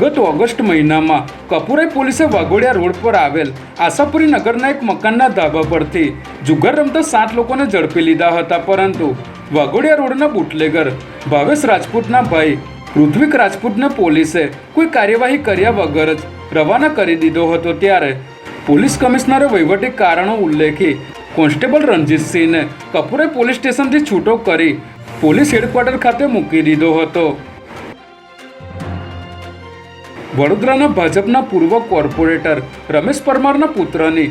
ગત ઓગસ્ટ મહિનામાં કપૂરાઈ પોલીસે વાઘોડિયા રોડ પર આવેલ આશાપુરી નગરના એક મકાનના ધાબા પરથી જુગાર રમતા સાત લોકોને ઝડપી લીધા હતા, પરંતુ વાઘોડિયા રોડના બુટલેગર ભાવેશ રાજપૂતના ભાઈ પૃથ્વીક રાજપૂતને પોલીસે કોઈ કાર્યવાહી કર્યા વગર જ રવાના કરી દીધો હતો. ત્યારે પોલીસ કમિશનરે વહીવટી કારણો ઉલ્લેખી કોન્સ્ટેબલ રણજીતસિંહને કપૂરે પોલીસ સ્ટેશનથી છૂટો કરી પોલીસ હેડક્વાર્ટર ખાતે મૂકી દીધો હતો. વડોદરાના ભાજપના પૂર્વ કોર્પોરેટર રમેશ પરમારના પુત્રની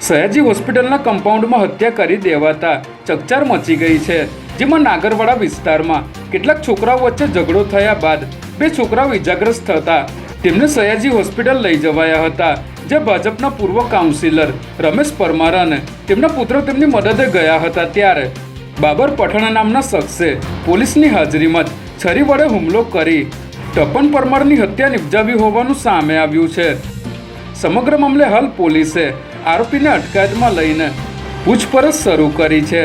સયાજી હોસ્પિટલના કમ્પાઉન્ડમાં હત્યા કરી દેવાતા ચકચાર મચી ગઈ છે, જેમાં નાગરવાડા વિસ્તારમાં કેટલાક છોકરાઓ વચ્ચે ઝઘડો થયા બાદ બે છોકરાઓ ઇજાગ્રસ્ત થતા તેમને સયાજી હોસ્પિટલ લઈ જવાયા હતા જે ભાજપના પૂર્વ કાઉન્સિલર રમેશ પરમાર અને તેમના પુત્ર તેમની મદદે ગયા હતા ત્યારે બાબર પઠાણા નામના શખ્સે પોલીસની હાજરીમાં જ છરી વડે હુમલો કરી ટપન પરમારની હત્યા નિપજાવી હોવાનું સામે આવ્યું છે. સમગ્ર મામલે હાલ પોલીસે આરોપીને અટકાયતમાં લઈને પૂછપરછ શરૂ કરી છે.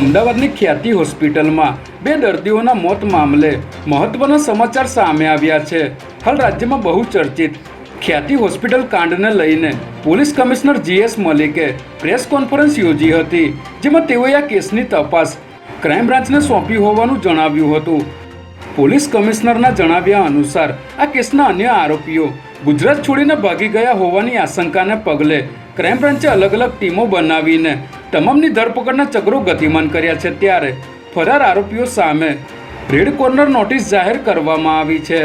અમદાવાદની ખ્યાતિ હોસ્પિટલમાં બે દર્દીઓના મોત મામલે મહત્વના સમાચાર સામે આવ્યા છે. હાલ રાજ્યમાં બહુ ચર્ચિત ખ્યાતિ હોસ્પિટલ કાંડને લઈને પોલીસ કમિશનર જીએસ મલિકે પ્રેસ કોન્ફરન્સ યોજી હતી, જેમાં તેઓએ આ કેસની તપાસ ક્રાઇમ બ્રાન્ચને સોંપી હોવાનું જણાવ્યું હતું. પોલીસ કમિશનરના જણાવ્યા અનુસાર, આ કેસના અન્ય આરોપીઓ ગુજરાત છોડીને ભાગી ગયા હોવાની આશંકાને પગલે ક્રાઇમ બ્રાન્ચે અલગ અલગ ટીમો બનાવીને તમામની ધરપકડના ચક્રો ગતિમાન કર્યા છે ત્યારે ફરાર આરોપીઓ સામે રેડ કોર્નર નોટિસ જાહેર કરવામાં આવી છે.